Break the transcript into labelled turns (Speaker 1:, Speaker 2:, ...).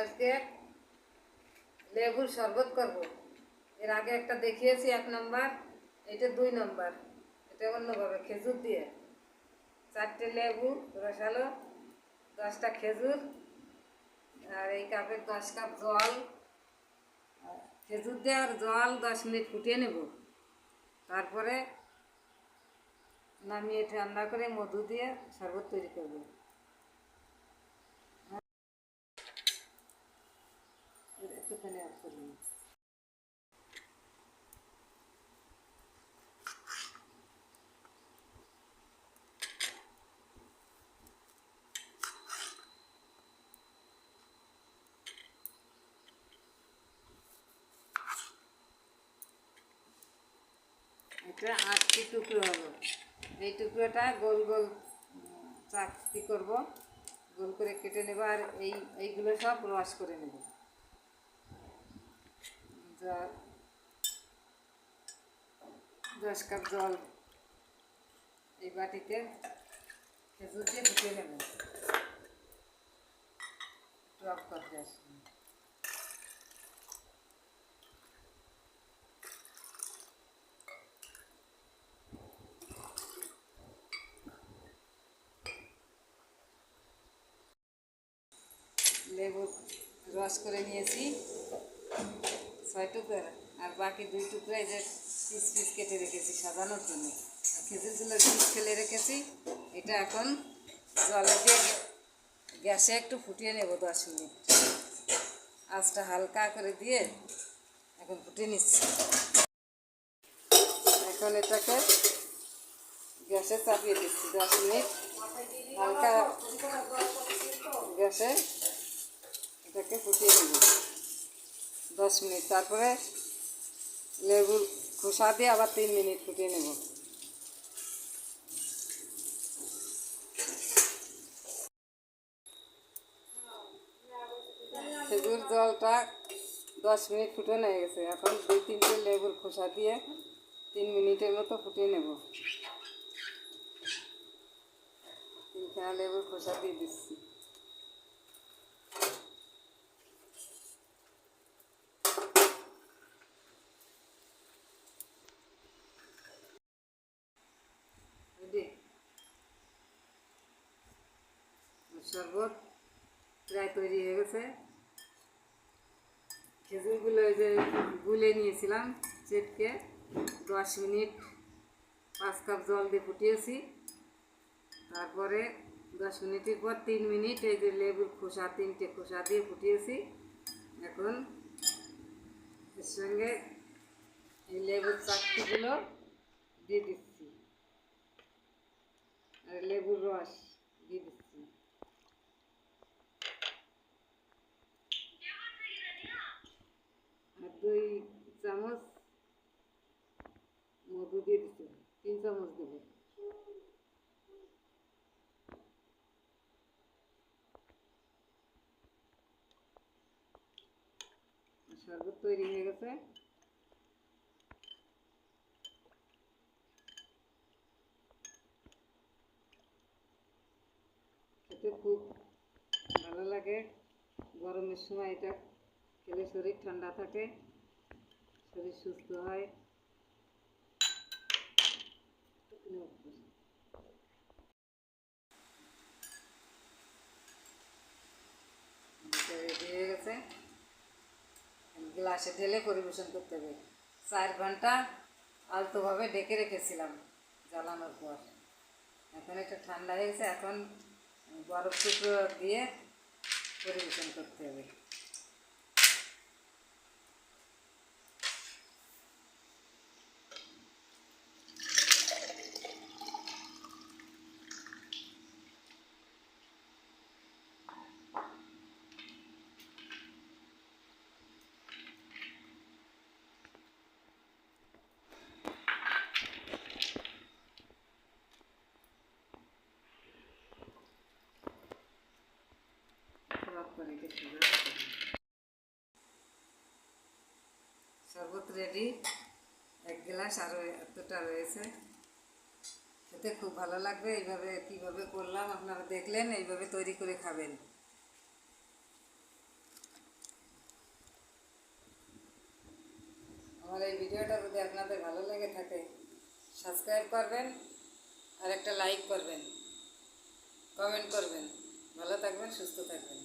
Speaker 1: আজকে লেবুর শরবত করব। এর আগে একটা দেখিয়েছি এক নম্বর, এটা দুই নম্বর। এটা অন্যভাবে, খেজুর দিয়ে। চারটে লেবু, রসালো, দশটা খেজুর, আর এই কাপের দশ কাপ জল। খেজুর দিয়ে আর জল দশ মিনিট ফুটিয়ে নেব। তারপরে নামিয়ে ঠান্ডা করে মধু দিয়ে শরবত তৈরি করব। একটুখানি অ্যাড করলাম এটা আটটি টুকরো হবে। এই টুকরোটা গোল গোল চাকতি করব? গোল করে কেটে নেব আর এই, এইগুলো সব রস করে নেব। যা দশ কাপ জল এই বাটিতে খেজুর দিয়ে ফুটিয়ে নেব। টক করতে আসবে লেবু রস করে নিয়েছি। ছয় টুকরা আর বাকি দুই টুকরা এই যে পিস পিস কেটে রেখেছি সাজানোর জন্য। খেজুরগুলো ডিপ ফেলে রেখেছি। এটা এখন জলে দিয়ে গ্যাসে একটু ফুটিয়ে নেব দশ মিনিট। আঁচটা হালকা করে দিয়ে এখন ফুটিয়ে নিচ্ছি। এখন এটাকে গ্যাসে চাপিয়ে দিচ্ছি দশ মিনিট। হালকা গ্যাসে এটাকে ফুটিয়ে নেব। দশ মিনিট, তারপরে লেবুর খোসা দিয়ে আবার তিন মিনিট ফুটিয়ে নেব। খেজুর জলটা দশ মিনিট ফুটানো হয়ে গেছে। এখন দুই তিনটে লেবুর খোসা দিয়ে তিন মিনিটের মতো ফুটিয়ে নেব। তিনখানা লেবুর খোসা দিয়ে দিচ্ছি রেডি শরবত প্রায় তৈরি হয়ে গেছে। খেজুরগুলো ওই যে গুলে নিয়েছিলাম চেটকে দশ মিনিট পাঁচ কাপ জল দিয়ে ফুটিয়েছি। তারপরে দশ মিনিটের পর তিন মিনিট এই যে লেবুর খোসা, তিনটে খোসা দিয়ে ফুটিয়েছি। এখন এর সঙ্গে এই লেবুর চাকতিগুলো দিয়ে দিচ্ছি আর লেবুর রস দিয়ে দিচ্ছি আর দুই চামচ মধু দিয়ে দিচ্ছি তিন চামচ দেবো শরবত তৈরি হয়ে গেছে। খেতে খুব ভালো লাগে। গরমের সময় এটা খেলে শরীর ঠান্ডা থাকে। শরীর সুস্থ হয় হয়ে গেছে গ্লাসে ঢেলে পরিবেশন করতে হবে চার ঘণ্টা আলতোভাবে ডেকে রেখেছিলাম জ্বালানোর পর এখন এটা ঠান্ডা হয়ে গেছে এখন বরফ টুকরো দিয়ে পরিবেশন করতে হবে শরবত রেডি এক গ্লাস আরও এতটা রয়েছে। খেতে খুব ভালো লাগবে, এইভাবে কীভাবে করলাম আপনারা দেখলেন, এইভাবে তৈরি করে খাবেন। আমার এই ভিডিওটা যদি আপনাদের ভালো লেগে থাকে সাবস্ক্রাইব করবেন আর একটা লাইক করবেন। কমেন্ট করবেন। ভালো থাকবেন, সুস্থ থাকবেন।